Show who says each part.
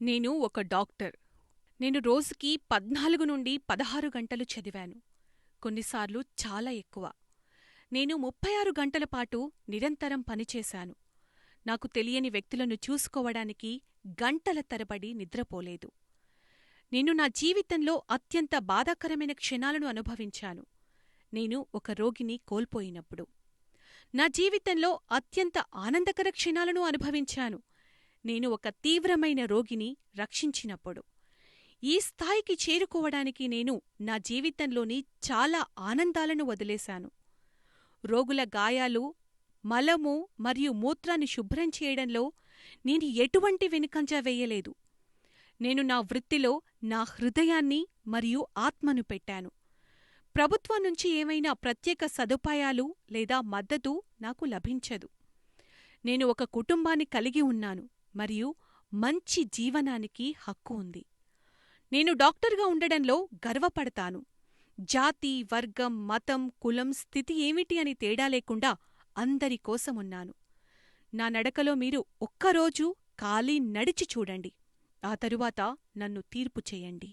Speaker 1: నేను ఒక డాక్టర్. నేను రోజుకి పద్నాలుగు నుండి పదహారు గంటలు చదివాను, కొన్నిసార్లు చాలా ఎక్కువ. నేను ముప్పై ఆరు గంటల పాటు నిరంతరం పనిచేశాను, నాకు తెలియని వ్యక్తులను చూసుకోవడానికి గంటల తరబడి నిద్రపోలేదు. నేను నా జీవితంలో అత్యంత బాధాకరమైన క్షణాలను అనుభవించాను, నేను ఒక రోగిని కోల్పోయినప్పుడు. నా జీవితంలో అత్యంత ఆనందకర క్షణాలను అనుభవించాను, నేను ఒక తీవ్రమైన రోగిని రక్షించినప్పుడు. ఈ స్థాయికి చేరుకోవడానికి నేను నా జీవితంలోని చాలా ఆనందాలను వదిలేశాను. రోగుల గాయాలు, మలము మరియు మూత్రాన్ని శుభ్రం చేయడంలో నేను ఎటువంటి వెనుకంజ వేయలేదు. నేను నా వృత్తిలో నా హృదయాన్ని మరియు ఆత్మను పెట్టాను. ప్రభుత్వం నుంచి ఏవైనా ప్రత్యేక సదుపాయాలు లేదా మద్దతు నాకు లభించదు. నేను ఒక కుటుంబాన్ని కలిగి ఉన్నాను మరియు మంచి జీవనానికి హక్కు ఉంది. నేను డాక్టర్గా ఉండడంలో గర్వపడతాను. జాతి, వర్గం, మతం, కులం, స్థితి ఏమిటి అని తేడా లేకుండా అందరి కోసమున్నాను. నా నడకలో మీరు ఒక్కరోజు ఖాళీ నడిచి చూడండి. ఆ తరువాత నన్ను తీర్పు చెయ్యండి.